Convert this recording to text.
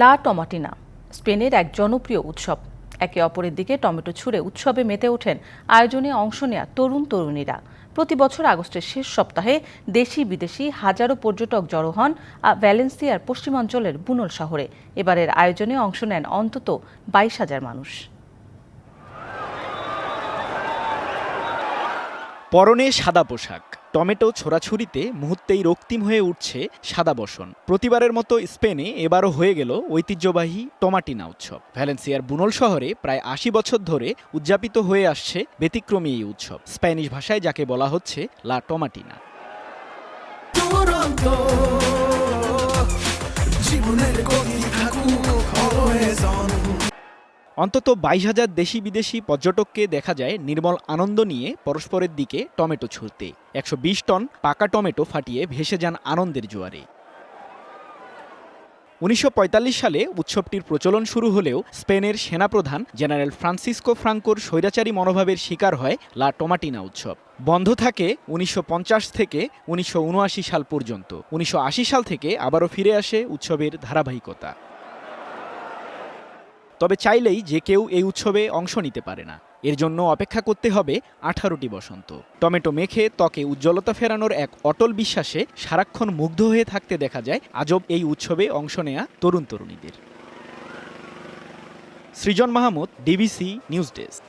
La Tomatina, স্পেনের এক জনপ্রিয় উৎসব। একে অপরের দিকে টমেটো ছুঁড়ে উৎসবে মেতে ওঠেন। আয়োজনে অংশ নেয়া তরুণ তরুণীরা। প্রতি বছর আগস্টের শেষ সপ্তাহে দেশি বিদেশি হাজারো পর্যটক জড়ো হন ভ্যালেন্সিয়ার পশ্চিমাঞ্চলের বুনল শহরে। এবারের আয়োজনে অংশ নেন অন্তত বাইশ হাজার মানুষ। পরনে সাদা পোশাক। টমেটো ছোড়াছুরিতে মুহূর্তেই রক্তিম হয়ে উঠছে সাদা বসন। প্রতিবারের মতো স্পেনে এবারও হয়ে গেল ঐতিহ্যবাহী টমাটিনা উৎসব। ভ্যালেন্সিয়ার বুনল শহরে প্রায় আশি বছর ধরে উদযাপিত হয়ে আসছে ব্যতিক্রমী এই উৎসব। স্প্যানিশ ভাষায় যাকে বলা হচ্ছে লা টমাটিনা। জীবনের থাকুক অন্তত বাইশ হাজার দেশি বিদেশি পর্যটককে দেখা যায় নির্মল আনন্দ নিয়ে পরস্পরের দিকে টমেটো ছুঁড়তে। একশো বিশ টন পাকা টমেটো ফাটিয়ে ভেসে যান আনন্দের জোয়ারে। উনিশশো পঁয়তাল্লিশ সালে উৎসবটির প্রচলন শুরু হলেও স্পেনের সেনাপ্রধান জেনারেল ফ্রান্সিসকো ফ্রাঙ্কোর স্বৈরাচারী মনোভাবের শিকার হয় লা টমাটিনা উৎসব। বন্ধ থাকে উনিশশো পঞ্চাশ থেকে উনিশশো উনআশি সাল পর্যন্ত। উনিশশো আশি সাল থেকে আবারও ফিরে আসে উৎসবের ধারাবাহিকতা। তবে চাইলেই যে কেউ এই উৎসবে অংশ নিতে পারে না। এর জন্য অপেক্ষা করতে হবে আঠারোটি বসন্ত। টমেটো মেখে ত্বকে উজ্জ্বলতা ফেরানোর এক অটল বিশ্বাসে সারাক্ষণ মুগ্ধ হয়ে থাকতে দেখা যায় আজব এই উৎসবে অংশ নেয়া তরুণ তরুণীদের। Srijan Mahmud, DBC news desk.